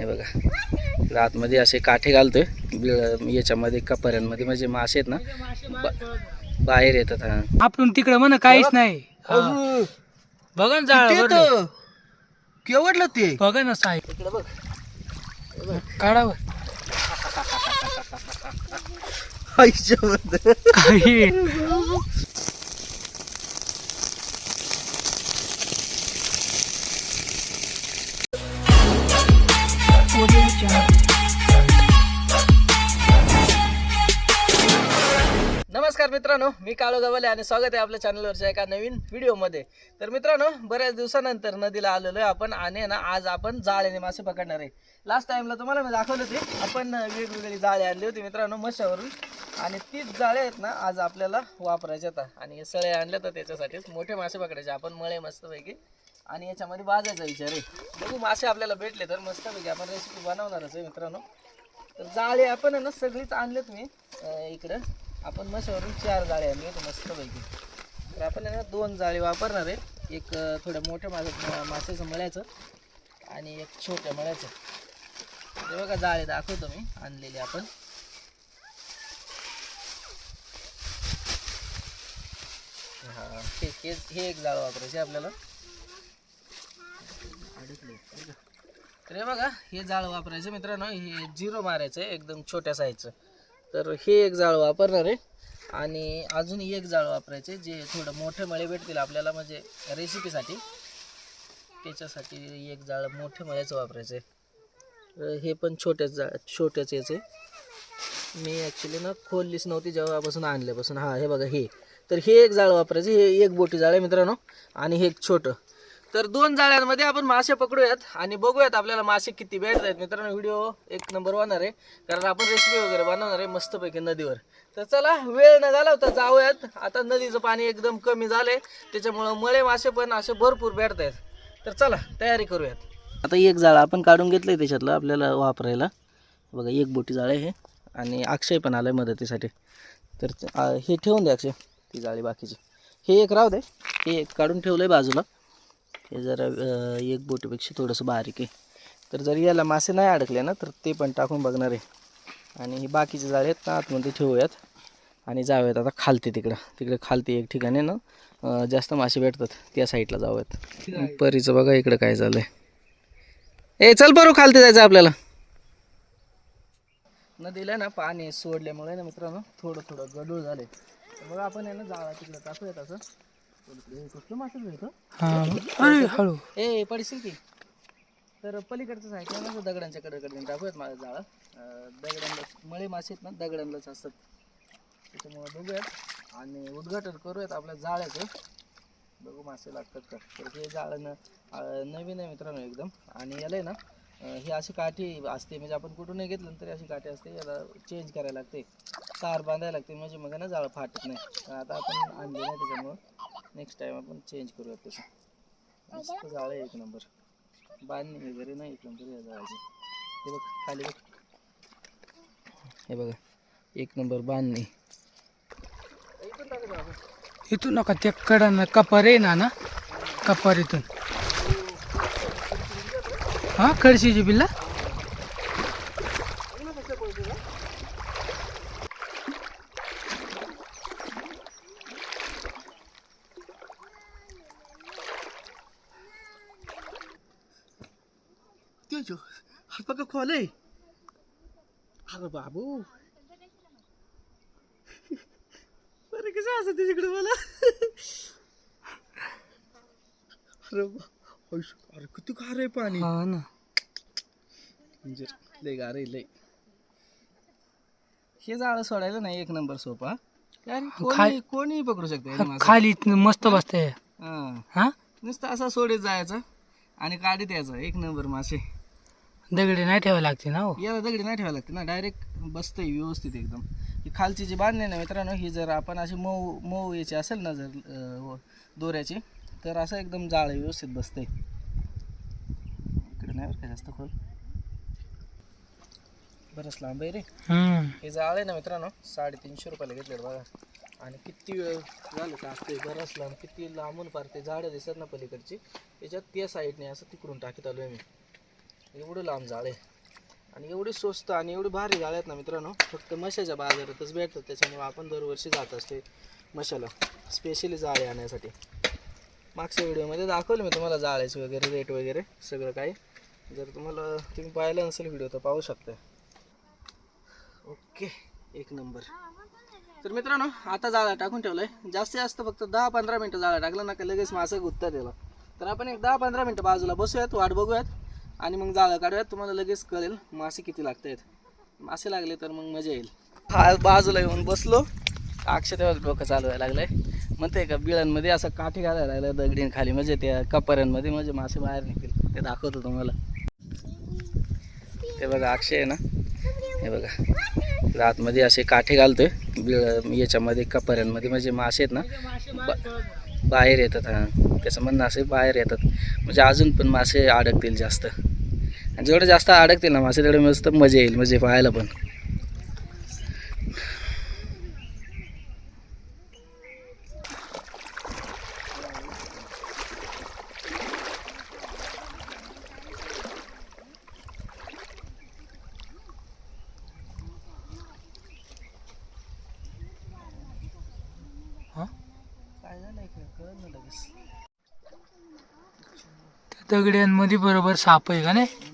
हे बघा. आतमध्ये असे काठे घालतोय. बिळ- याच्यामध्ये कपऱ्यांमध्ये. म्हणजे मासे आहेत ना बाहेर येतात हा. आपण तिकडे म्हणा काहीच नाही. बघा ना जाळ. केवढलं ते? बघा ना साहेब इकडं बघ. काढावं आईच्या काही नमस्कार मित्रांनो मी काळो गवले आणि स्वागत आहे आपल्या चॅनलवरच्या एका नवीन व्हिडिओमध्ये तर मित्रांनो बऱ्याच दिवसानंतर नदीला आलेलो आहे आपण आणि ना आज आपण जाळ्याने मासे पकडणार आहे. लास्ट टाइमला तुम्हाला मी दाखवलं होते आपण वेगवेगळी जाळे आणली होती मित्रांनो मशावरून. आणि तीच जाळे आहेत ना आज आपल्याला वापरायचे आता. आणि सळे आणले तर त्याच्यासाठीच मोठे मासे पकडायचे आपण मळे मस्तपैकी. आणि याच्यामध्ये बाजायचा विचार आहे. बघू मासे आपल्याला भेटले तर मस्तपैकी आपण रेसिपी बनवणारच आहे मित्रांनो. तर जाळे आपण आहे ना सगळीच आणलेत मी इकडं. आपण मशावरून चार जाळे आणले होते मस्तपैकी. तर आपण आहे ना दोन जाळे वापरणार आहे एक थोड्या मोठ्या मासा मासेचं मळ्याचं आणि एक छोट्या मळ्याचं. ते बघा जाळे दाखवतो मी. आणलेले आपण. हां हे हे हे एक जाळं वापरायचे आपल्याला. तर हे बघा हे जाळं वापरायचं मित्रांनो. हे झिरो मारायचं आहे एकदम छोट्या साईजचं तर हे एक जाळ वापरणार आहे. आणि अजून एक जाळ वापरायचे जे थोडं मोठे मळे भेटतील आपल्याला म्हणजे रेसिपीसाठी त्याच्यासाठी एक जाळ मोठे मळ्याचं वापरायचं आहे. हे पण छोट्याच जाळ छोट्याच याचे. मी ॲक्च्युली ना खोललीच नव्हती जेव्हापासून आणल्यापासून. हां हे बघा हे. तर हे एक जाळ वापरायचं. हे एक बोटी जाळ आहे मित्रांनो. आणि हे एक छोटं. तर दोन जाळ्यांमध्ये आपण मासे पकडूयात आणि बघूयात आपल्याला मासे किती भेटत आहेत मित्रांनो व्हिडिओ एक नंबर बनणार आहे. कारण आपण रेसिपी वगैरे बनवणार आहे मस्तपैकी नदीवर. तर चला वेळ न घालवता जाऊयात. आता नदीचं पाणी एकदम कमी झालंय. त्याच्यामुळं मळे मासे पण असे भरपूर भेटत आहेत तर चला तयारी करूयात. आता एक जाळं आपण काढून घेतलंय त्याच्यातलं आपल्याला वापरायला. बघा एक बोटी जाळं आहे हे. आणि अक्षय पण आलाय मदतीसाठी. तर हे ठेवून द्या अक्षय ती जाळी बाकीची. हे एक राहू दे. हे एक काढून ठेवलं आहे बाजूला. हे जरा एक बोटीपेक्षा थोडंसं बारीक आहे. तर जर याला मासे नाही अडकले ना तर ते पण टाकून बघणार आहे. आणि हे बाकीचे जाळे आहेत ना आतमध्ये ठेवूयात. आणि जाऊयात आता खालते तिकडं. तिकडे खालते एक ठिकाणी ना जास्त मासे भेटतात त्या साईडला जाऊयात. परीचं बघा इकडं काय झालं आहे ए चल बरं खालते जायचं आपल्याला. नदीला ना पाणी सोडल्यामुळे ना मित्रांनो थोडं थोडं गडूळ झाले बघा आपण आहे ना जाळा तिकडं टाकूयात असं. अरे हळू. ए पडशील की. तर आहे साईड ना दगडांच्या कडेकडे टाकूयात माझं जाळं दगडांना मळे मासे आहेत ना दगडांनाच असतात. त्याच्यामुळे बघूयात आणि उद्घाटन करूयात आपल्या जाळ्याचं. बघू मासे लागतात का? तर हे जाळं नवीन आहे मित्रांनो एकदम. आणि याला आहे ना ही अशी काठी असते. म्हणजे आपण कुठूनही घेतलं तरी अशी काठी असते. याला चेंज करायला लागते. तार बांधायला लागते. म्हणजे मग ना जाळं फाटत नाही. आता आपण आणले नाही त्याच्यामुळं. नेक्स्ट टाइम आपण चेंज करूयात तसं. जाळं एक नंबर बांधणी वगैरे नाही एक नंबर या जाळाची हे बघ खाली बघ. हे बघा एक नंबर बांधणी इथून नका ते कडन कपार आहे ना ना? कपार इथून. हा खडशीची बिल्ला हा बघा खोल आहे अरे बाबू अरे कसं असं तिकडे मला अरे अरे किती खार आहे पाणी हा ना म्हणजे लय गार आहे लय हे जाळं सोडायला नाही एक नंबर सोपा कारण खाली- कोणी कोणीही पकडू शकते खाली मस्त बसते. हा. नुसतं असा सोडीत जायचं आणि काढीत यायचं. एक नंबर मासे. दगडी नाही ठेवायला लागते ना हो? याला दगडी नाही ठेवायला लागते ना डायरेक्ट बसतंय व्यवस्थित एकदम. ही खालची जी बांधणी ना मित्रांनो ही जर आपण अशी मऊ मऊ याची असेल ना जर अं, दोऱ्याची तर असं एकदम जाळं व्यवस्थित बसतंय. इकडे नाही बरं का जास्त खोल? बरंच लांब आहे रे. हम्म. हे जाळ आहे ना मित्रांनो साडेतीनशे रुपयाला घेतलेलं बघा. आणि किती वेळ झालं टाकते बरंच लांब किती लांबून पार ते झाडं दिसत ना पलीकडची. त्याच्यात त्या साईडने असं तिकडून टाकीत आलो आहे मी. एवढं लांब जाळ आहे. आणि एवढी स्वस्त आणि एवढी भारी जाळ आहेत ना मित्रांनो फक्त मशाच्या बाजारातच भेटतात. त्याच्यामुळे आपण दरवर्षी जात असते मशाला. स्पेशली जाळे आणण्यासाठी. मागच्या व्हिडिओमध्ये दाखवलं मी तुम्हाला जाळ्याचे वगैरे रेट वगैरे सगळं काही. जर तुम्हाला तुम्ही पाहिलं नसेल व्हिडिओ तर पाहू शकता. ओके एक नंबर. तर मित्रांनो आता जाळा टाकून ठेवलाय. जास्तीत जास्त फक्त दहा पंधरा मिनटं जाळा टाकलं ना का लगेच मासं गुत्ता त्याला. तर आपण एक दहा पंधरा मिनटं बाजूला बसूयात वाट बघूयात. आणि मग जाळं काढूयात तुम्हाला लगेच कळेल मासे किती लागत आहेत मासे लागले तर मग मजा येईल. हा बाजूला येऊन बसलो. अक्षय तेव्हा डोकं चालवायला लागलंय. म्हणते का बिळांमध्ये असं काठी घालायला लागलं दगडीन खाली म्हणजे त्या कपाऱ्यांमध्ये म्हणजे मासे बाहेर निघतील. ते दाखवतो तुम्हाला. ते बघा अक्षय आहे ना? हे बघा. आतमध्ये असे काठे घालतोय. बिळ याच्यामध्ये कपाऱ्यांमध्ये म्हणजे मासे आहेत ना? बा- बाहेर येतात हा. त्याचं म्हणणं असे बाहेर येतात. म्हणजे अजून पण मासे अडकतील जास्त. आणि जेवढे जास्त अडकतील ना मासे तेवढे मस्त मजा येईल म्हणजे पाहायला पण. हा? दगड्यांमध्ये बरोबर साप आहे का नाही?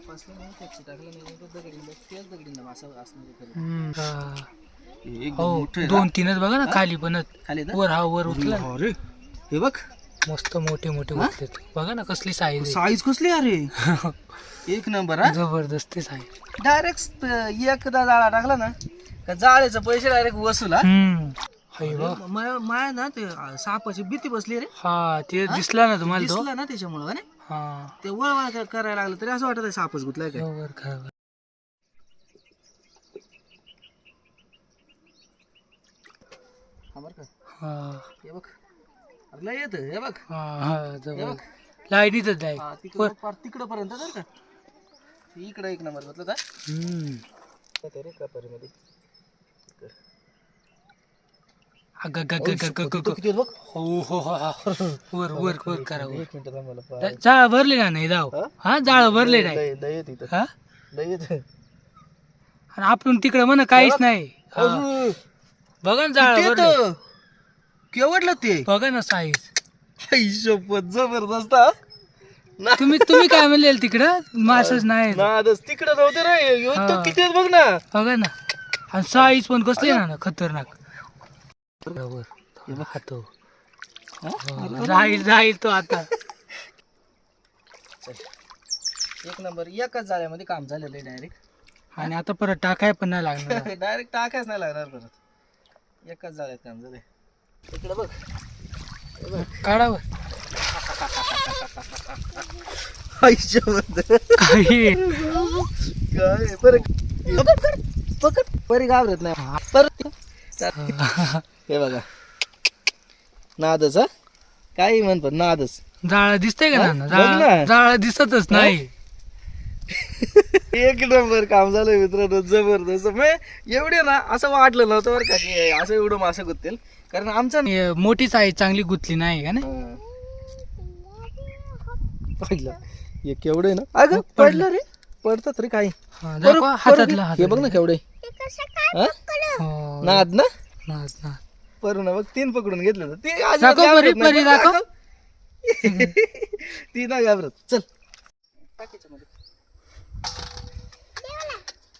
साप असले नाही त्याची टाकलं नाही तर दगडीमध्ये त्याच दगडींना मासा असणार खरं. हम्म, हा. एकदम हो मोठं आहे दोन तीनच बघा ना खाली ना? वर हा वर उठला ना. अरे हे बघ. मस्त मोठे मोठे उठले बघा ना कसली साईज साईज कसली अरे एक नंबर हा? जबरदस्त साईज डायरेक्ट एकदा जाळा टाकला ना का जाळ्याचे पैसे डायरेक्ट वसूल हा? हम्म. हाय बा. मा- माया ना ते अं, सापाची भीती बसली रे. हा ते दिसला ना तुम्हाला तो? दिसला ना त्याच्यामुळं हा. ते वळवळ क- करायला लागलं तरी असं वाटत सापच गुतलाय काय. बरोबर खरं. हा बरं का? हा. हे बघ. अरे लय येत हे बघ. हा हा जबर लाईनीतच आहे. हा तिकडं पार तिकडं पर्यंत का. इकडं एक नंबर म्हटलं का हम्म. रे किती बघ? हो हो हो हा. वर वर वर करा एक मिनिट थांब मला. पाय. जा- जाळ भरले ना नाही जाऊ. हा? हा जाळ भरले नाही येत इथं. हा? येत. आणि आपण तिकडे म्हणा काहीच नाही. हा. अजून. बघा ना जाळ भरले येतं. केवढलं ते? बघा ना साईज आई शपथ जबरदस्त हा. ना तुम्ही तुम्ही काय म्हणले तिकडं? मासच नाही. नादच तिकडं नव्हते रे. हा. तो किती आहेत बघ ना. बघा ना. आणि साईज पण कसली ना खतरनाक. हातो राहील राहील तो आता. एक नंबर. एकाच जाळ्यामध्ये काम झालेलं आहे डायरेक्ट आणि आता परत टाकाय पण नाही लागणार. डायरेक्ट टाकायच नाही लागणार परत. एकाच जाळ्यात काम झालंय. इकडे बघ. आयुष्यामध्ये काही. काय? बरं. पकड पकड परी घाबरत नाही. परत. हे बघा. नादच हा? काही म्हण पण नादच. जाळ दिसतंय का ना बघ ना. जाळ जाळ दिसतच नाही. एक नंबर काम झालं मित्रांनो जबरदस्त. म्हणजे एवढे ना असं वाटलं नव्हतं बरं का की असं एवढं मासे गुत्तील. कारण आमचं हे मोठी साईज चांगली गुतली नाही का नाही? हा. पाहिलं. हे केवढं आहे ना. अगं पडलं रे. पडतात रे काही. हा, बरं, दाखवा बरं हातातला हे बघ ना केवढे हा? नाद ना? नाद, नाद. परू ना बघ तीन पकडून घेतलं होतं. ती अजिबात दाखव घाबरत नाही. दाखव. ती नाही घाबरत. चल. टाक याच्यामध्ये.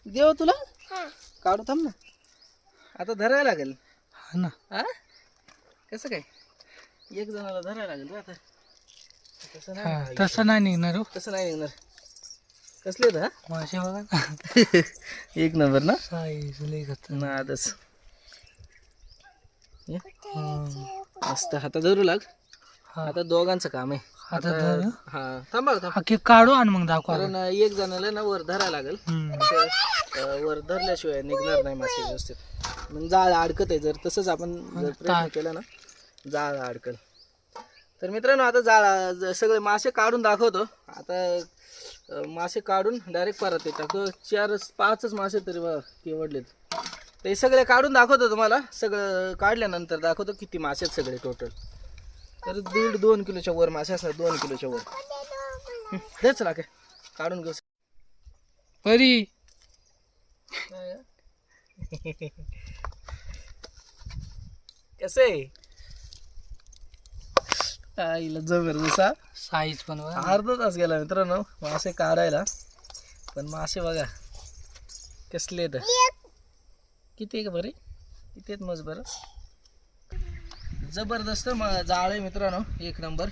देव तुला? काढू थांब ना. आता धरायला लागेल. हा ना. हा कसं काय? एक जणाला धरायला लागेल रे आता. तसं हा, नाही तसं नाही निघणार हो. तसं नाही निघणार. कसले आहेत, हा? मासे बघा ना. एक नंबर ना? साईज लई खतरनाक. नादच. ये, हा. मस्त. हातात धरू लाग. हा. आता दोघांचं काम आहे. हातात हं. थांबा थांब. केक काढू आणि मग दाखवा कारण एक जणाला ना वर धरायला लागेल. असं, वर धरल्याशिवाय निघणार नाही मासे व्यवस्थित. मग जाळ अडकत आहे. जर तसंच आपण जर प्रयत्न केला ना जाळ अडकल. तर मित्रांनो आता जाळ सगळे मासे काढून दाखवतो. आता मासे काढून डायरेक्ट परत येतात. चारच पाचच मासे तरी बघा केवढलेत ते सगळे काढून दाखवतो तुम्हाला. सगळं काढल्यानंतर दाखवतो किती मासे आहेत सगळे टोटल तर दीड दोन किलोच्या वर मासे असतात दोन किलोच्या वर. देच लागे काढून घेऊ. परी. कसे आईला जबरदस्त हा. साईज पण. अर्धा तास गेला मित्रांनो मासे काढायला. पण मासे बघा कसले आहेत. किती आहे का बरे? किती आहेत मज बरं? जबरदस्त म जाळ आहे मित्रांनो एक नंबर.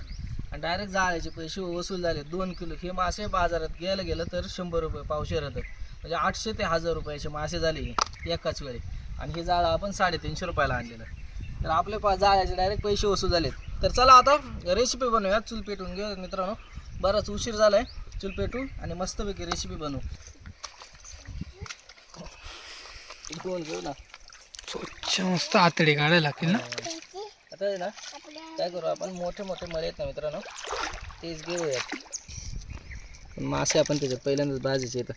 आणि डायरेक्ट जाळ्याचे पैसे वसूल झाले. दोन किलो. हे मासे बाजारात घ्यायला गेलं तर शंभर रुपये पावशे राहतं म्हणजे आठशे ते हजार रुपयाचे मासे झाले एकाच वेळी. आणि हे जाळं आपण साडेतीनशे रुपयाला आणलेलं तर आपले पा जाळ्याचे डायरेक्ट पैसे वसूल झालेत. तर चला आता रेसिपी बनवूया. चूल पेटून घेऊया मित्रांनो. बराच उशीर झाला आहे चूल पेटून आणि मस्तपैकी रेसिपी बनवू. दोन घेऊ ना. स्वच्छ मस्त आतडी काढायला लागतील ना? आता आहे ना काय करू आपण? मोठे मोठे मळे आहेत ना मित्रांनो. तेच घेऊयात. पण मासे आपण त्याच्यात पहिल्यांदाच भाजीचे येतं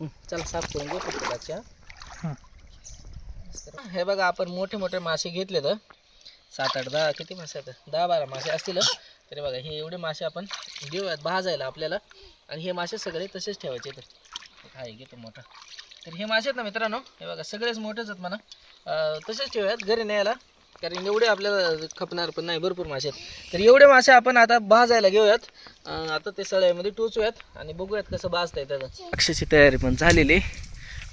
हं, चला साफ करून घेऊ फक्त हं. हे बघा आपण मोठे मोठे मासे घेतले तर सात आठ दहा किती मासे आहेत? दहा बारा मासे असतील तरी बघा हे एवढे मासे आपण घेऊयात भाजायला आपल्याला. आणि हे मासे सगळे तसेच ठेवायचे तर हे घेतो मोठा. तर हे मासे आहेत ना मित्रांनो. हे बघा सगळेच मोठेच आहेत म्हणा. तसेच ठेवूयात घरी न्यायला. कारण एवढे आपल्याला खपणार पण नाही भरपूर मासे आहेत. तर एवढे मासे आपण आता भाजायला घेऊयात. आता ते सळ्यामध्ये टोचूयात आणि बघूयात कसं भाजता येतं अक्षरची तयारी पण झालेली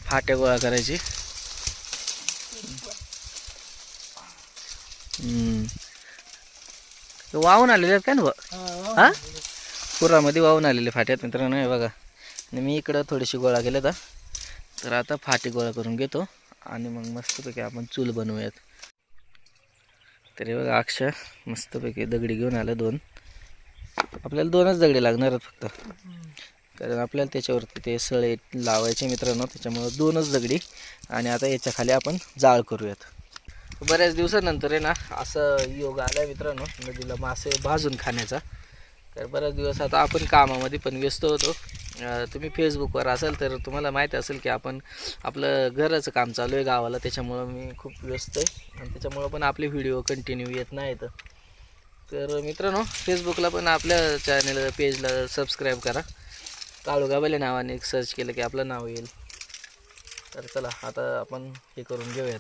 फाट्या गोळा करायची. वाहून आलेले आहेत काय ना? हा पुरामध्ये वाहून आलेले फाट्यात मित्रांनो हे बघा. आणि मी इकडं थोडीशी गोळा केलं तर तर आता फाटे गोळा करून घेतो आणि मग मस्तपैकी आपण चूल बनवूयात. तरी बघा अक्षय मस्तपैकी दगडी घेऊन आलं दोन. आपल्याला दोनच दगडे लागणार आहेत फक्त. कारण आपल्याला त्याच्यावरती ते सळे लावायचे मित्रांनो त्याच्यामुळं दोनच दगडी. आणि आता याच्या खाली आपण जाळ करूयात. बऱ्याच दिवसानंतर आहे ना असं योग आला मित्रांनो नदीला मासे भाजून खाण्याचा. तर बऱ्याच दिवस आता आपण कामामध्ये पण व्यस्त होतो. तुम्ही फेसबुकवर असाल तर तुम्हाला माहीत असेल की आपण आपलं घराचं काम चालू आहे गावाला त्याच्यामुळं मी खूप व्यस्त आहे. आणि त्याच्यामुळं पण आपले व्हिडिओ कंटिन्यू येत नाहीत. तर मित्रांनो फेसबुकला पण आपल्या चॅनल पेजला सबस्क्राईब करा. काळूगाबाल्या नावाने सर्च केलं की आपलं नाव येईल. तर चला आता आपण हे करून घेऊयात.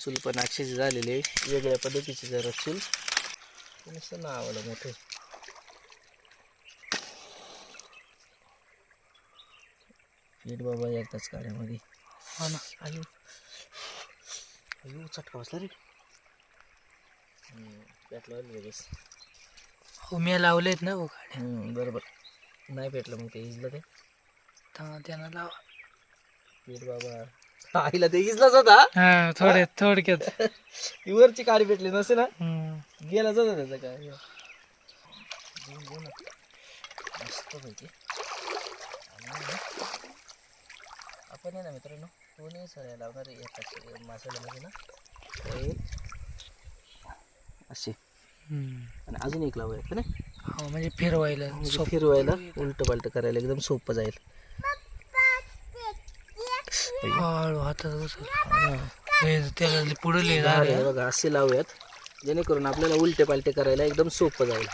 चूल पण अक्षरची झालेली आहे. वेगळ्या पद्धतीची जरा चूल. नाव नावाला मोठे. पीठ बाबा एकदाच काड्यामध्ये हो ना. आयो. आयो चटका बसला रे. पेटला लगेच. हो मी लावलेत ना हो गाड्या. बरोबर. नाही पेटलं मग ते इजलं ते. त्यांना लावा. पीठ बाबा. आईला ते इजलाच होता. हा थोडे थोडक्यात. ती वरची काडी पेटली नसे ना. गेलाच होता त्याचा काय मस्त पैकी. आपण आहे ना मित्रांनो दोन्ही सळ्या लावणार आहे एकाच माशाला म्हणजे ना हे असे. आणि अजून एक लावूया का नाही हो म्हणजे फिरवायला म्हणजे फिरवायला उलट पालट करायला एकदम सोपं जाईल. हळू हातात पुढे बघा असे लावूयात जेणेकरून आपल्याला उलटे पालटे करायला एकदम सोपं जाईल.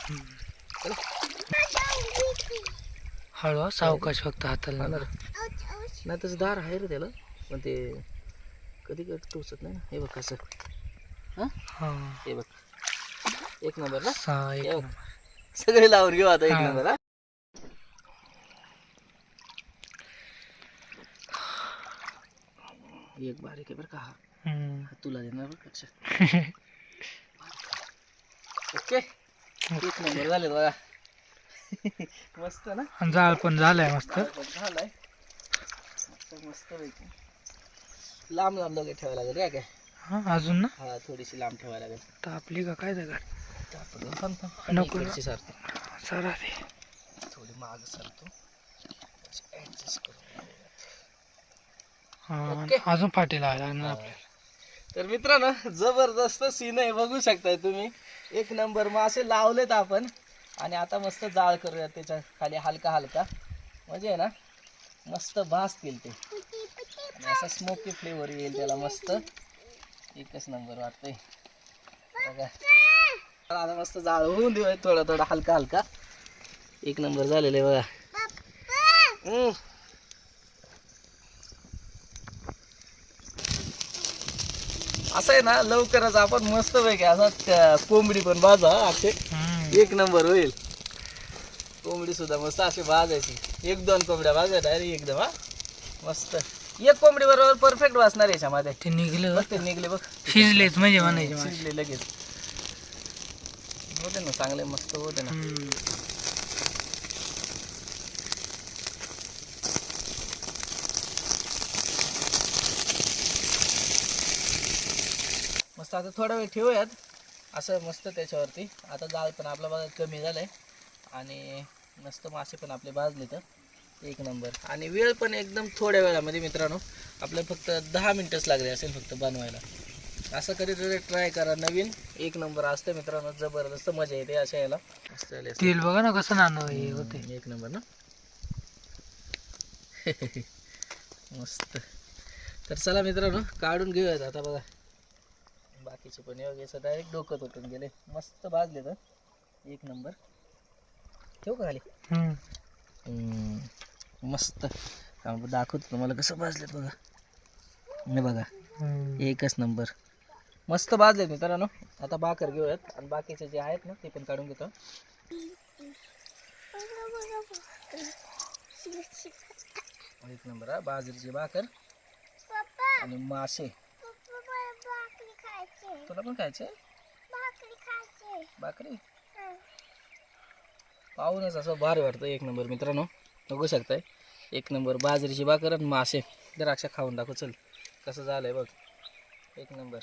हळू सावकाश फक्त हाताला नाही तसं दार आहे रे त्याला पण ते कधी कधी टोचत नाही ना. हे बघ कसं. हां? हा. हे बघ. एक नंबर ना? हे बघ. सगळे लावून घेऊ आता एक हा. नंबर हा. एक बारीक आहे बरं का हा. हम्म. हा तुला देणार बरं का. ओके. एक नंबर झाले बघा. मस्त ना आणि जाळ पण झालाय मस्त. झालाय. मस्त मस्त पैकी लांब लांब लगे ठेवायला लागेल काय काय? हा अजून ना? हा थोडीशी लांब ठेवायला लागेल. तापली का? काय दगड. नको ना. इकडची सारखी. सरा रे थोडी माग सरतो करून हा. अजून फाटी लावायला लागणार आपल्याला. तर मित्रांनो जबरदस्त सीन आहे बघू शकताय तुम्ही. एक नंबर मासे लावलेत आपण. आणि आता मस्त जाळ करूया त्याच्याखाली हलका हलका. म्हणजे आहे ना? मस्त भासतील ते. असा स्मोकी फ्लेवर येईल त्याला मस्त. एकच नंबर वाटतंय. बघा. आता मस्त जाळ होऊन देऊया थोडा थोडा हलका हलका. एक नंबर झालेले बघा. हम्म. असं आहे ना लवकरच आपण मस्त पैकी असा त्या कोंबडी पण बाजा असे. एक नंबर होईल. कोंबडी सुद्धा मस्त अशी भाजायची. एक दोन कोंबड्या भाजा डायरेक्ट एकदम हा. मस्त. एक कोंबडी बरोबर परफेक्ट वाचणार याच्यामध्ये. ते निघलं. बघ ते निघले बघ. शिजलेत म्हणजे म्हणायचे. शिजले लगेच. होते ना चांगले मस्त होते ना. मस्त आता थोडा वेळ ठेवूयात. असं मस्त त्याच्यावरती. आता जाळ पण आपला बघा कमी झालंय. आणि मस्त मासे पण आपले भाजले तर. एक नंबर. आणि वेळ पण एकदम थोड्या वेळामध्ये मित्रांनो आपलं फक्त दहा मिनटंच लागले असेल फक्त बनवायला. असं कधीतरी ट्राय करा. नवीन एक नंबर असतं मित्रांनो जबरदस्त मजा येते अशा याला. तेल बघा ना कसं नाणं हे होते. एक नंबर ना. मस्त. तर चला मित्रांनो काढून घेऊयात आता बघा. बाकीचे पण योग्याचं डायरेक्ट डोकं तुटून गेले. मस्त भाजले तर. एक नंबर. ठेवू का खाली? हम्म. मस्त. हा, दाखवतो तुम्हाला कसं भाजलेत बघा. हे बघा. हम्म. एकच नंबर. मस्त भाजलेत मित्रांनो. आता भाकर घेऊयात. आणि बाकीचे जे आहेत ना ते पण काढून घेतो. एक नंबर हा बाजरीची भाकर. आणि मासे. तुला पण खायचे? भाकरी पाहूनच असं भारी वाटतं एक नंबर मित्रांनो. बघू शकताय. एक नंबर बाजरीची भाकर आणि मासे. द्राक्षा खाऊन दाखव चल कसं झालंय बघ. एक नंबर.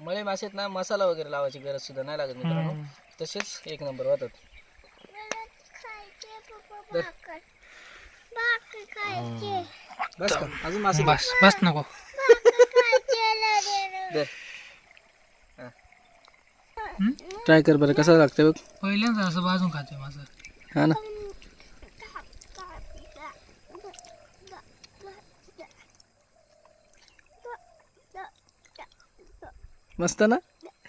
मळे मासेत ना मसाला वगैरे लावायची गरज सुद्धा नाही लागत मित्रांनो. तसेच एक नंबर दर. बस का? अजून मासे. बस बस नको. ट्राय कर बरं कसं लागतं बघ? पहिल्यांदा असं भाजून खाते माझं. हा ना? मस्त ना?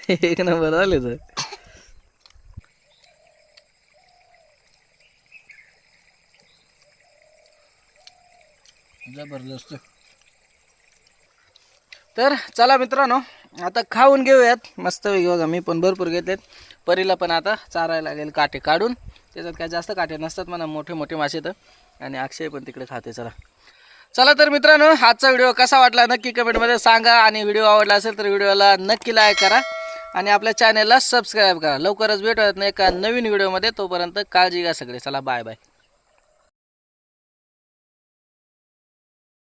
एक नंबर आले तर. जबरदस्त. तर चला मित्रांनो आता खाऊन घेऊयात. मस्त बघा मी पण भरपूर घेतलेत. परीला पण आता चारायला लागेल काटे काढून. त्याच्यात काय जास्त काटे नसतात म्हणा मोठे मोठे मासे तर. आणि अक्षय पण तिकडे खाते चला. चला तर मित्रांनो आजचा व्हिडिओ कसा वाटला नक्की कमेंटमध्ये सांगा. आणि व्हिडिओ आवडला असेल तर व्हिडिओला नक्की लाईक करा. आणि आपल्या चॅनेलला सबस्क्राईब करा. लवकरच भेटूयात नाही एका नवीन व्हिडिओमध्ये. तोपर्यंत काळजी घ्या सगळे. चला बाय बाय